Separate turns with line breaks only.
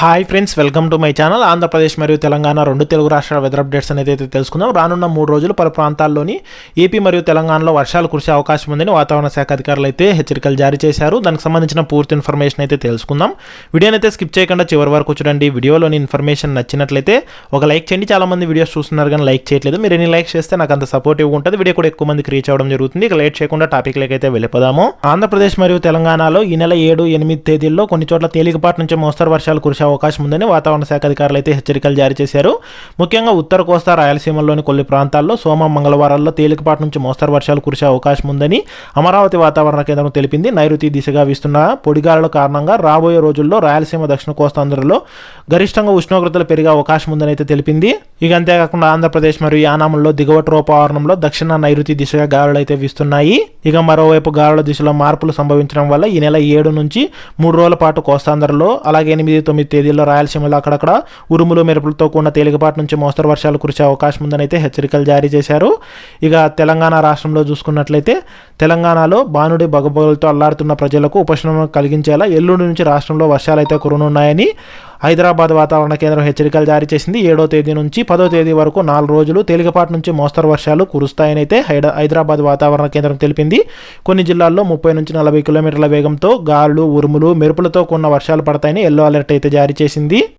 Hi friends welcome to my channel Andhra Pradesh మరియు తెలంగాణ రెండు తెలుగు రాష్ట్రాల వెదర్ అప్డేట్స్ అనేది అయితే తెలుసుకుందాం. రానున్న మూడు రోజులు పలు ప్రాంతాల్లోని ఏపీ మరియు తెలంగాణలో వర్షాలు కురిసే అవకాశం ఉందని వాతావరణ శాఖ అధికారులు అయితే హెచ్చరికలు జారీ చేశారు. దానికి సంబంధించిన పూర్తి ఇన్ఫర్మేషన్ అయితే తెలుసుకుందాం. వీడియోని అయితే స్కిప్ చేయకుండా చివరి వరకు చూడండి. వీడియోలోని ఇన్ఫర్మేషన్ నచ్చినట్లయితే ఒక లైక్ చేయండి. చాలా మంది వీడియోస్ చూస్తున్నారు కానీ లైక్ చేయట్లేదు. మీరు ఎన్ని లైక్ చేస్తే నాకు అంత సపోర్టివ్గా ఉంటుంది వీడియో కూడా ఎక్కువ మందికి రీచ్ అవ్వడం జరుగుతుంది. ఇక లేట్ చేయకుండా టాపిక్ అయితే వెళ్ళిపోదాము. ఆంధ్రప్రదేశ్ మరియు తెలంగాణలో ఈ నెల ఏడు ఎనిమిది తేదీల్లో కొన్ని చోట్ల తేలికపాటి నుంచి మోస్తరు వర్షాలు కురిసే అవకాశం ఉందని వాతావరణ శాఖ అధికారులు అయితే హెచ్చరికలు జారీ చేశారు. ముఖ్యంగా ఉత్తర కోస్తా రాయలసీమలోని కొన్ని ప్రాంతాల్లో సోమ మంగళవారాల్లో తేలికపాటి నుంచి మోస్తరు వర్షాలు కురిసే అవకాశం ఉందని అమరావతి వాతావరణ కేంద్రం తెలిపింది. నైరుతి దిశగా వీస్తున్న పొడిగాలుల కారణంగా రాబోయే రోజుల్లో రాయలసీమ దక్షిణ కోస్తాంధ్రలో గరిష్టంగా ఉష్ణోగ్రతలు పెరిగే అవకాశం ఉందని అయితే తెలిపింది. ఇక అంతేకాకుండా ఆంధ్రప్రదేశ్ మరియు యానాముల్లో దిగువ రూపావరణంలో దక్షిణ నైరుతి దిశగా గాలులు అయితే వీస్తున్నాయి. ఇక మరోవైపు గాలుల దిశలో మార్పులు సంభవించడం వల్ల ఈ నెల ఏడు నుంచి మూడు రోజుల పాటు కోస్తాంధ్రలో అలాగే ఎనిమిది తొమ్మిది తేదీల్లో రాయలసీమలో అక్కడక్కడ ఉరుములు మెరుపులతో కూడిన తేలికపాటి నుంచి మోస్తరు వర్షాలు కురిసే అవకాశం ఉందని అయితే హెచ్చరికలు జారీ చేశారు. ఇక తెలంగాణ రాష్ట్రంలో చూసుకున్నట్లయితే తెలంగాణలో బానుడి బగబగలతో అల్లాడుతున్న ప్రజలకు ఉపశమనం కలిగించేలా ఎల్లుండి నుంచి రాష్ట్రంలో వర్షాలు అయితే కురనున్నాయని హైదరాబాద్ వాతావరణ కేంద్రం హెచ్చరికలు జారీ చేసింది. ఏడో తేదీ నుంచి పదో తేదీ వరకు నాలుగు రోజులు తేలికపాటి నుంచి మోస్తరు వర్షాలు కురుస్తాయని అయితే హైద- హైదరాబాద్ వాతావరణ కేంద్రం తెలిపింది. కొన్ని జిల్లాల్లో ముప్పై నుంచి నలభై కిలోమీటర్ల వేగంతో గాలులు ఉరుములు మెరుపులతో కూడిన వర్షాలు పడతాయని ఎల్లో అలర్ట్ అయితే జారీ చేసింది.